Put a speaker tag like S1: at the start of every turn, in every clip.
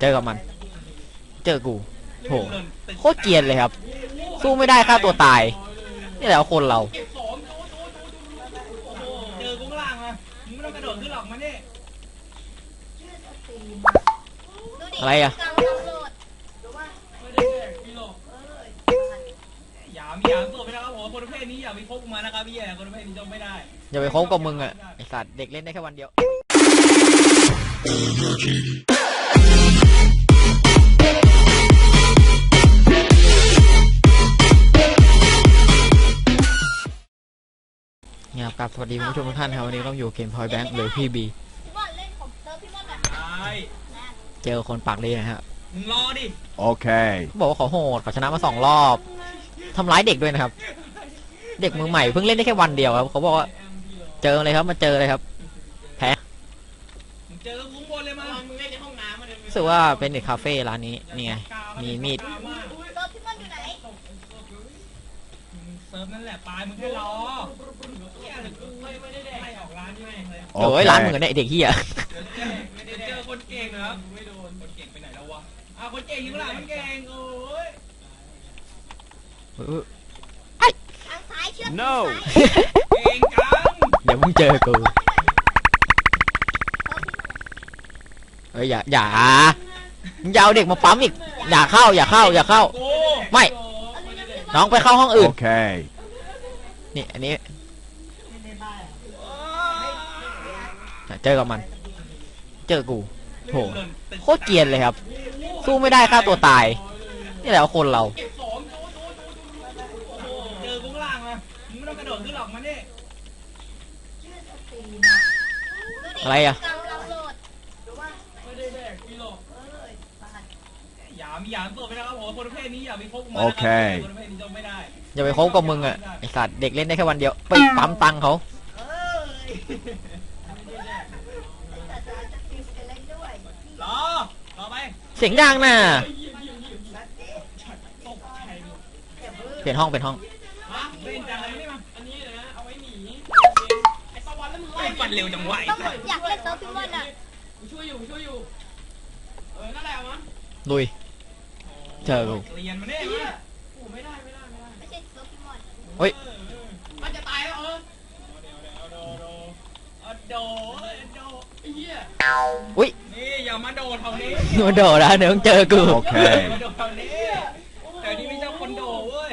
S1: เจอกับมัน เจอกูโหโคตรเกรียนเลยครับ สู้ไม่ได้ฆ่าตัวตาย นี่แหละคนเรา
S2: เก็บของโอ้โหโอ้โหเจอกูข้างล่างมามึงไม่ต้องกระโดดขึ้นหรอกมาเนี่ย
S1: อะไรอะ
S2: ไม่ได้แดกพี่หรอกอย่ามีอย่างตัวไปนะครับผมคนประเภทนี้อย่าไปคบกูมานะครับพี่แย่คนประเภทนี้จำไม่ได้
S1: อย่าไปคบกับมึงอะไอสัตว์เด็กเล่นได้แค่วันเดียว เนี่ยครับกราบสวัสดีคุณผู้ชมทุกท่านครับวันนี้ก็อยู่เกมพอยแบงค์หรือพี่บี
S3: พี่บอลเล่นของเติมพี่บอลแบบ
S2: ใช่
S1: เจอคนปากเลยนะฮะ
S2: มึงรอดิ
S4: Okay.
S1: เขาบอกว่าเขาโหดเขาชนะมาสองรอบทำร้ายเด็กด้วยนะครับ เด็กมือใหม่เพิ่งเล่นได้แค่วันเดียวครับ เขาบอกว่าเจอเลยครับมาเจอเลยครับ
S2: มึงเจอกู
S1: รู้สึกว่าเป็นเด็กคาเฟ่ร้านนี้นี่ไงมีมีด
S3: เติมพี่บอลอยู่ไหน
S2: เซิร์ฟนั่นแหละปลายมึงแค่รอเหี้ยแต่กูไม่ได้แดกไล่ออกร้านนี่แม่งเลย
S1: โอ้ยร้านมึงเนี่ยไอ้เด็กเฮีย
S2: ไม่ได้เจอคนเก่งนะครับไม่โดนคนเก่งไปไหนแล้ววะอะคนเก่งอยู่ข้างหลังมันเก่งโอ้ย
S3: ทางซ้ายเชือก
S4: No
S2: เก่งจัง
S1: เดี๋ยวมึงเจอกู เอ้ยอย่าอย่ามึงอย่าเอาเด็กมาปั๊มอีก อย่าเข้า อย่าเข้า อย่าเข้า
S2: โอ้
S1: ไม่ น้องไปเข้าห้องอื่น
S4: Okay.
S1: นี่ อันนี้เจอกับมัน เจอกูโหโคตรเกรียนเลยครับ สู้ไม่ได้ฆ่าตัวตาย นี่แหละคนเรา
S2: เก็บของโอ้โหโอ้โหเจอกูข้างล่างมามึงไม่ต้องกระโดดขึ้นหรอกมาเนี่ย
S1: อะไรอะ
S3: กำลังโหลด
S2: ไม่ได้แดกพี่หรอกอย่ามีอย่างตัวไปนะครับผมคนประเภทนี้อย่าไปคบกูมา
S4: โอเค
S2: คนประเภทนี้จำไม่ได้
S1: อย่าไปคบกับมึงอะไอสัตว์เด็กเล่นได้แค่วันเดียวไปปั๊มตังค์เขา
S2: เอ้ยรอรอไป
S1: เสียงดังน่ะ
S2: ตกใจหมด
S1: เปลี่ยนห้องเป็นห้อง
S2: ฮะเล่นจังอะไรไม่มาอันนี้นะเอาไว้หนีไอ้ตะวันแล้วมึงไล่ฟันเร็วจังไหว
S3: ต้องอยากเล่นเติมพี่บอลอะ
S2: กูช่วยอยู่ช่วยอยู่เออนั่นแหละมั้ง
S1: ลุย เจอกู
S2: เรียนมาเนี่ยมาโอ้ไม่ได้ไม่ได้ไม่ได้
S3: ไม่ใช่เติมพี่บอล
S1: เฮ้ย
S2: มันจะตายแล้วเออเดี๋ยวเดี๋ยวโดโดโดโดไอ้เหี้ย
S1: อุ้ย
S2: นี่อย่ามาโดดแถวนี้
S1: มาโดดนะเดี๋ยวมึงเจอกู
S4: โอเค
S2: อย่ามาโดดแถวนี้แถวนี้ไม่ใช่คนโดดเว้ย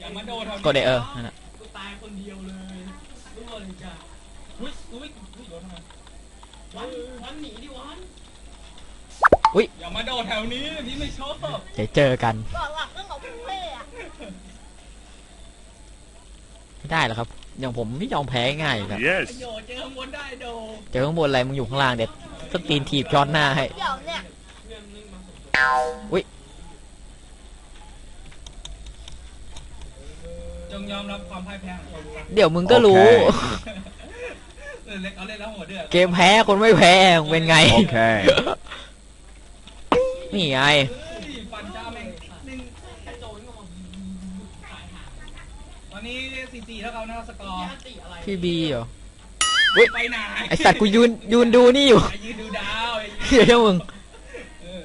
S2: อย่ามาโดดแถวนี้
S1: กดเดเออนั่นน่ะ
S2: กูตายคนเดียวเลยรู้เลยจ้ะอุ้ยอุ้ยอุ้ยโดนทำไมวันวันหนีดิวัน
S1: อุ้ย
S2: อย่ามาโดดแถวนี้พี่ไม่ชอบ
S1: เดี๋ยวเจอกัน
S3: บอกหลักเรื่องของพี่เพ่อะ
S1: ไม่ได้หรอกครับ อย่างผมไม่ยอมแพ้ง่ายๆครับ
S4: Yes.
S2: โดดเจอข้างบนได้โดด
S1: เจอข้างบนอะไรมึงอยู่ข้างล่างเด็ดต้นตีนถีบช้อนหน้าให้
S3: เดี๋ยวเนี่ย
S2: จงยอมรับความพ่ายแพ้ของตนซะ
S1: เดี๋ยวมึงก็รู้
S4: โอเค
S2: เออเล็กเอาเล่นแล้วหัวเดือด
S1: เกมแพ้คนไม่แพ้มึงเป็นไง
S4: Okay.
S1: นี่ไง
S2: เฮ้ยฟันจ้าแม่งหนึ่งกระโจนออกมาตอนนี้สี่สี่เท่าเขานะสกอร์
S1: พี่บีเหรอ
S2: ไปไหน
S1: ไอสัตว์กูยืนยืนดูนี่อยู่
S2: อย่ายืนดูดาวอย่ายืน
S1: เดี๋ยวมึง
S2: เออ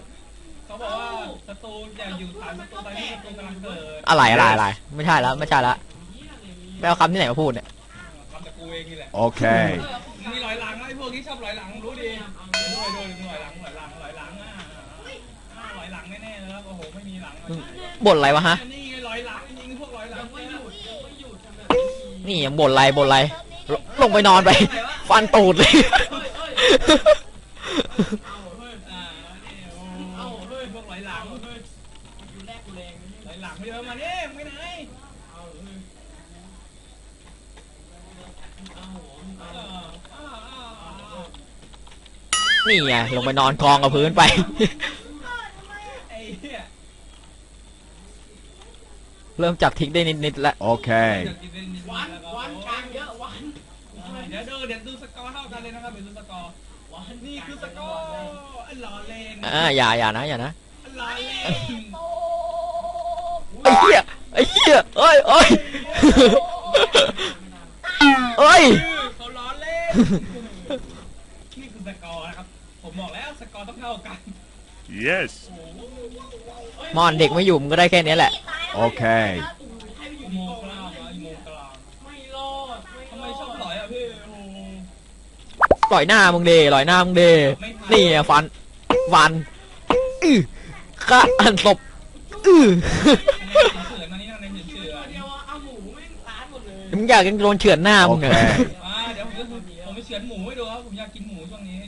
S2: เขาบอกว่าศัตรูอย่าอยู่ฐานศัตรูตอนนี้ศัตรูกำลังเกิด
S1: อะไรอะไรอะไรไม่ใช่แล้วไม่ใช่ละไปเอาคำที่ไหนมาพูดเนี่ย
S2: ทำจากกูเองนี่แหละ
S4: Okay.
S2: มีลอยหลังไอ้พวกนี้ชอบลอยหลังรู้ดีด้วยด้วยลอยหลังลอยหลังลอยหลังอะอ่า ลอยหลังแน่ๆเลยครับโอ้โหไม่มีหลัง
S1: มึงบ่นอะไรวะฮะ
S2: นี่ไงลอยหลังจริงพวกลอยหลังไม่หยุดไม่หยุดทำแบบ
S1: นี่ยังบ่นอะไรบ่นอะไรลลงไปนอนไป ฟันตูดเลย
S2: เอาเฮ้ยอ่าเนี่ยโอ้เอาเฮ้ยพวกลอยหลังเฮ้ยอยู่แรกกูแรงลอยหลังไม่เยอะมาเนี่ยไปไหนเอาเฮ้ยเอาเอาเอาเอา
S1: นี่ไงลงไปนอนกองกับพื้นไป
S2: ไอ้เหี้ย
S1: เริ่มจับทิ้งได้นิดๆแล้ว
S4: Okay.
S2: วันวันกลางเยอะวันเดี๋ยวดูเดี๋ยวดูสกอร์เท่ากันเลยนะครับเดี๋ยวดูสกอร์วันนี่คือสกอร์อันหล่อเลน
S1: อ่าอย่าอย่านะอย่านะ
S2: อันหล่อเลน
S3: โต
S1: ไอ้เหี้ยไอ้เหี้ยเอ้ยเอ้ยเอ้ย
S2: เขาล้อเล่นนี่คือสกอร์นะครับผมบอกแล้วสกอร์ต้องเท่ากัน
S4: Yes.
S1: มอนเด็กไม่อยู่มันก็ได้แค่นี้แหละ
S3: นี่ตาย
S4: โอเค
S2: อุโมงค์กลางอะอุโมงค์กลางไม่รอดทำไมชอบหลอยอะพี่โอ้โห
S1: ปล่อยหน้ามึงเดปล่อยหน้ามึงเดนี่อะฟันฟันอื้อฆ่าอันศพอื้อ
S2: เสือตอนนี้ในเฉือน
S5: เดียวเอาหมูแม่งร้านหมดเลย
S1: มึงอยากจะโดนเฉือนหน้ามึงเหรอ
S4: โอเค
S2: อ่าเดี๋ยวผมจะผมไปเฉือนหมูให้ดูครับผมอยากกินหมูช่วงนี้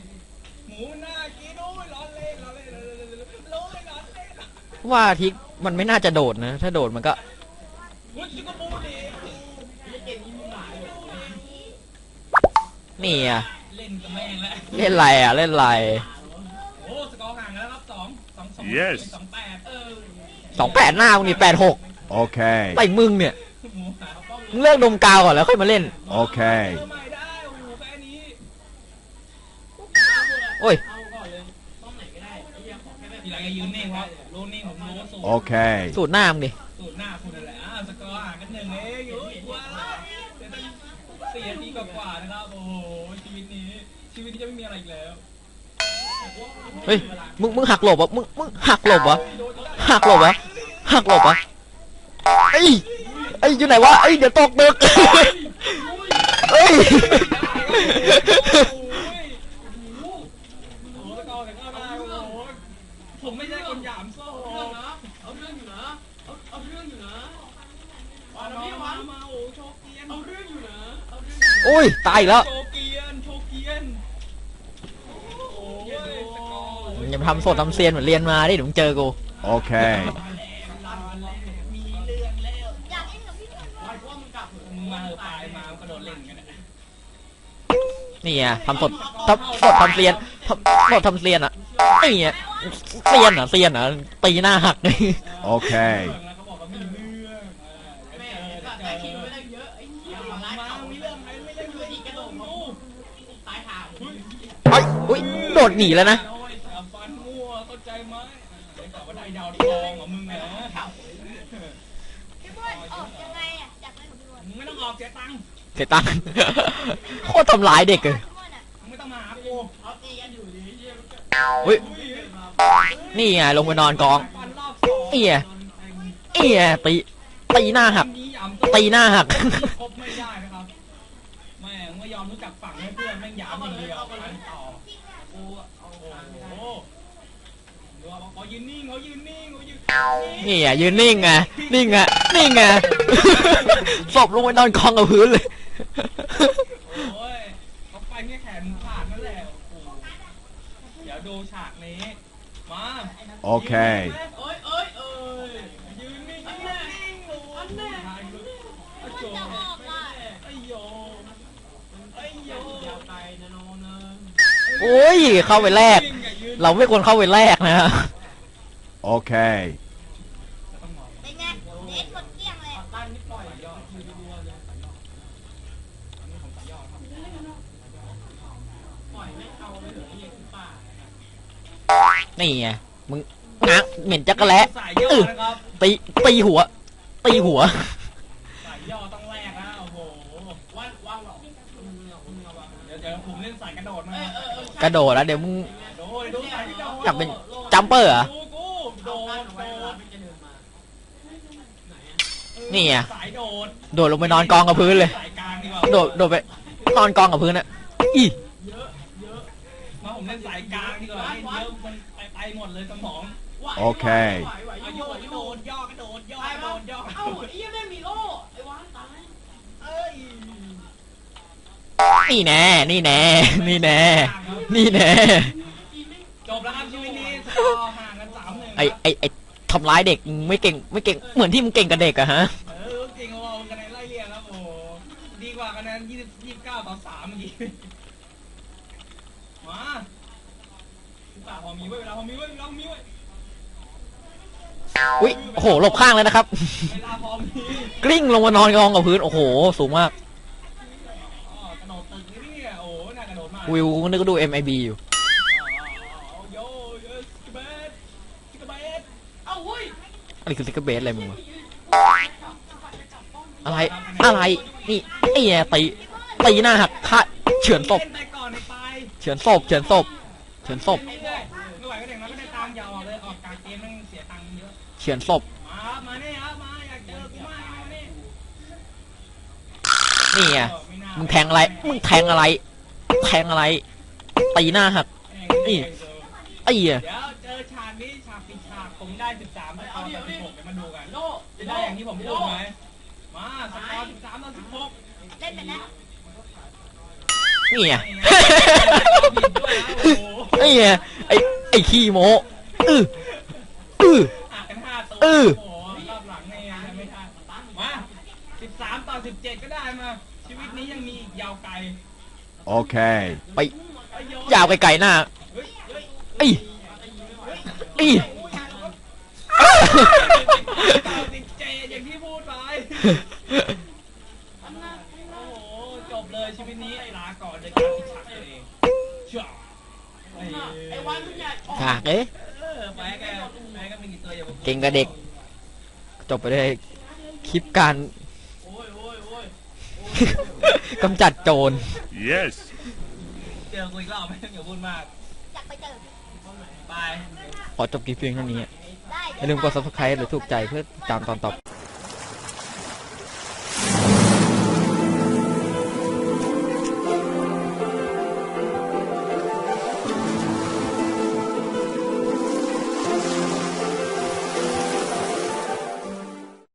S2: หมูมันน่ากินโอ้ยร้อนเล่นร้อนเล่นร้อนเล่นร้อนเล่นร้อนเล่น
S1: ว่าทิก มันไม่น่าจะโดดนะ ถ้าโดดมันก็
S2: วุ้ยจิกกบูดิ
S1: นี่อะ
S2: เล่นกับแม่งแล้ว
S1: เล่นไรอะเล่นไร
S2: โอ้สกอร์ห่างกันแล้วครับสองสองสอง
S4: Yes
S2: สองแปดเออ
S1: สองแปดหน้ามึงนี่แปดหก
S4: Okay.
S1: ไปมึงเนี่ย
S2: หมูหาป้อง
S1: มึงเลิกดมกาวก่อนแล้วค่อยมาเล่น
S4: Okay.
S2: เออไม่ได้โอ้โหแค่นี้
S1: โอ้ย
S5: เอาก่อนเลยป้อมไหนก็ได้ไอ้เหี้ยขอแค่แบบ
S2: ทีหลังอย่ายืนนิ่งครับ โลนิ่งผมรู้ว่าสูง
S4: Okay.
S1: สูตรหน้ามึงดิ
S2: สูตรหน้าคุณนั่นแหละอ่าสกอร์ห่างกันหนึ่งเองโอ้ยกว่าเดี๋ยวต้องสี่นาทีกว่าๆนะครับโอ้โหชีวิตนี้ ชีวิตนี้จะไม่มีอะไรอีกแล้ว
S1: เฮ้ยมึงมึงหักหลบวะมึงมึงหักหลบวะหักหลบวะหักหลบวะไอ้ยไอ้ยอยู่ไหนวะไอ้ยเดี๋ยวตกดึกเอ้ย
S2: ผมไม่ใช่คนหยามโซ่
S5: เอาเรื่องนะเอาเรื่องอยู่นะเอาเอาเรื่องอยู่นะ
S2: มา
S5: เอา
S2: มา
S5: เรื่อง
S2: มา
S5: มา
S2: มาโอ้โชเกียน
S5: เอาเรื่องอยู่นะเอาเรื่องอยู่นะ
S1: โอ้ยตายอีกแล้ว
S2: โชเกียนโชเกียนโอ้ยสกอร์
S1: อย่ามาทำโสดทำเซียนเหมือนเรียนมาดิเดี๋ยวมึงเจอกู
S4: Okay.
S2: มีเรื่องแล้ว
S3: อยากเล่นกับพี่ม่อน
S5: ไอ้พวกมึงกลับเถอะ
S2: มึงมาเถอะตายมากระโดดเล่นกันนะ
S1: นี่ไงทำสดทำสดทำเซียนทำสดทำเซียนอะนี่ไง เซียนอะเซียนอะตีหน้าหัก
S4: Okay.
S2: แล้วเขาบอกว่ามีเรื่อง
S5: แม่
S2: เออ
S5: สัตว์
S2: เจ
S5: ได้
S2: อ
S5: คิวไม่ได้เยอะไอ้เหี้ย
S2: มา
S5: ร้านเขา
S2: มีเรื่องไหมไม่เรื่องเลยอีกกระโดดงู
S5: ตายห่า
S1: ไอ้ยอุ้ยโดดหนีแล้วนะ
S2: โอ้ยสาฟันมั่วเข้าใจไหมเดี๋ยวกลับว่าได้ดาวทองของมึงนะ
S3: พี่ม่อนออกยังไงอะอยากเล่นกับพี่ม่อน
S2: มึงไม่ต้องออกเสียตังค์
S1: เสียตังค์ โคตรทำร้ายเด็กเลย
S3: พี่ม่อนอะ
S2: มึงไม่ต้องมาหากู
S5: เขาตีกันอยู่ดีเหี้ย
S1: อุ้ย
S2: อุ้ย
S1: นี่ไงลงไปนอนกอง เอี้ยเอี้ยตีตีหน้าหัก ตีหน้าหัก
S2: คบไม่ได้นะครับแม่งไม่ยอมรู้จักฝั่งให้เพื่อนแม่งหยามอย่างเดียวฟันต่อโอ้โหดูว่าเขายืนนิ่งเขายืนนิ่งเขายืนนิ่ง
S1: นี่ไงยืนนิ่งไงนิ่งไงนิ่งไงศพลงไปนอนกองกับพื้นเลย
S2: โอ้ยเขาไปแค่แขนขาดนั่นแหละเดี๋ยวดูฉากนี้ มา
S4: Okay.
S5: เอ้ยเอ้ยเอ้ย
S2: ยืนนิ่งยืนนิ่งโอ้
S5: อันแน่
S2: ยไอ้โจไอ้โยไอ้โย
S5: ยาวไกลนะน้องนะ
S1: โอ้ย เข้าไปแรก เราไม่ควรเข้าไปแรกนะ
S4: Okay.
S3: เป็นไงเด็ดหมดเกลี้ยงเลย
S5: ตั้ง นี่ปล่อยยอดคิวรัวเลยปล่อยไม่เอาเลยเหรอไอ้เหี้ยคือป่า
S1: นี่ไงมึงงักเหม็นจักรแล้
S2: สายย่อนะครับ
S1: ตีตีหัว ตีหัว
S2: สายย่อต้องแรกนะโอ้โห
S5: ว่านว่างหรอกมึงเอามึงเอาวาง
S2: เดี๋ยวเดี๋ยวผมเล่นสายกระโดดมา
S5: เออเออเออก
S1: ระโดดแล้วเดี๋ยวมึง
S2: โดดดูสายกระโดด
S1: จับเป็นจัมเปอร์เหรอ
S2: ดูกูโด
S5: โด
S2: ด
S5: น
S2: โด
S5: ไว้เวลา
S2: ด
S5: ไม่จะเดินมาไหนอะ
S1: นี่ไง
S2: สายโดด
S1: โดดลงไปนอนกองกับพื้นเลย
S2: สายกลางดีกว่า
S1: โดดโดดไปนอนกองกับพื้นอะอี
S4: โอเค
S5: ไหวไหว
S2: อา
S5: อ
S2: โย
S5: ยู่ไหว
S2: ก
S5: อก
S2: ระโด
S5: ยู่
S2: ดย่อกระโดดย่อกระโดดย่อกระ
S5: เอ้า
S2: โดด
S5: ไอ้เหี้ยังไม่มีโล่ไอ้วานตาย
S2: เอ้ย
S1: นี่แน่ นี่แน่ นี่แน่ นี่แน่
S2: จบแล้วครับชีวิตนี้สกอร์ห่างกันสามหนึ่ง
S1: ไอไอไอทำร้ายเด็กมึงไม่เก่งไม่เก่งเหมือนที่มึงเก่งกับเด็กอะฮะ
S2: เออเก่งกว่าเราคะแนนไล่เรียงครับโอ้โหดีกว่าคะแนนยี่สิบยี่สิบเก้าต่อสามเมื่อกี้มาเวลาพอมีไว้เวลาพอมีไว้เวลาพอมีไว้
S1: อุ้ยโอ้โหหลบข้างเลยนะครับ
S2: เวลาพอมี
S1: กลิ้งลงมานอนกองกับพื้น โอ้โห สูงมาก
S2: อ๋อกระโดดตึกนี่เนี่ยโอ้โหน่ากระโดดมาก
S1: วิวกูนึกว่าดู MIB อยู่
S2: อ๋อโยโยสกิเบสสกิเบส
S5: เอ้าเฮ้ย
S1: อะไรคือซิกเกอร์เบสอะไรมึงวะอะไร อะไร นี่ไอ้แย่ตีตีหน้าหักฆ่าเฉือนตบ
S2: เล่นไปก่อนในไป
S1: เฉือนศพเฉือนศพเฉือนศพ
S2: เยอะ
S1: เฉือนศพ
S2: นี่ครับมาอยากเจอกูมากมานี่
S1: นี่ไง
S2: มึ
S1: งแทงอะไร มึงแทงอะไร แทงอะไร ตีหน้าหัก นี่ไอ้เหี้ย
S2: เจอฉากนี้ฉากปิดฉากผมได้13ต่อ16เดี๋ยวมาดูกัน
S5: โล
S2: จะได้อย่างที่ผมพูดไหมมาสกอร์13ต่อ16
S3: เล่นไปแล้ว
S1: นี่ไง
S2: ผิดด้ยนะโอ้
S1: ไงไอ้ไอ้ขี้โมอืออือ เออ
S2: โอ้โหรอบหลังเนี่ยยังไม่ทันมา13ต่อ17ก็ได้มา ชีวิตนี้ยังมีอีกยาวไกล
S4: Okay.
S1: ไป ยาวไกลๆหน้า
S2: เฮ้ยเฮ้ย
S1: ไอ้ไอ้
S2: ต่อ17อย่างที่พูดไปโอ้โหจบเลยชีวิตนี้ลาก่อนโดยการปิดฉากตัวเองจ้าไอ้
S5: ไอ้วันมึงใหญ่ออก
S1: ฉากเอ๊ะ
S2: เออไปแกไปก็มีกี่ตัวอย่าบอก
S1: เก่งกับเด็ก จบไปด้วยคลิปการ
S5: โอ้ยโอ้ยโอ้ย
S1: กำจัดโจร
S4: Yes.
S2: เจอกูอีกรอบไหมอย่าพูดมาก
S3: อยากไปเจอ
S2: ไป
S1: ขอจบคลิปเพียงเท่านี้
S3: ได้
S1: อย่าลืมกด subscribe หรือถูกใจเพื่อติดตามตอนต่อไป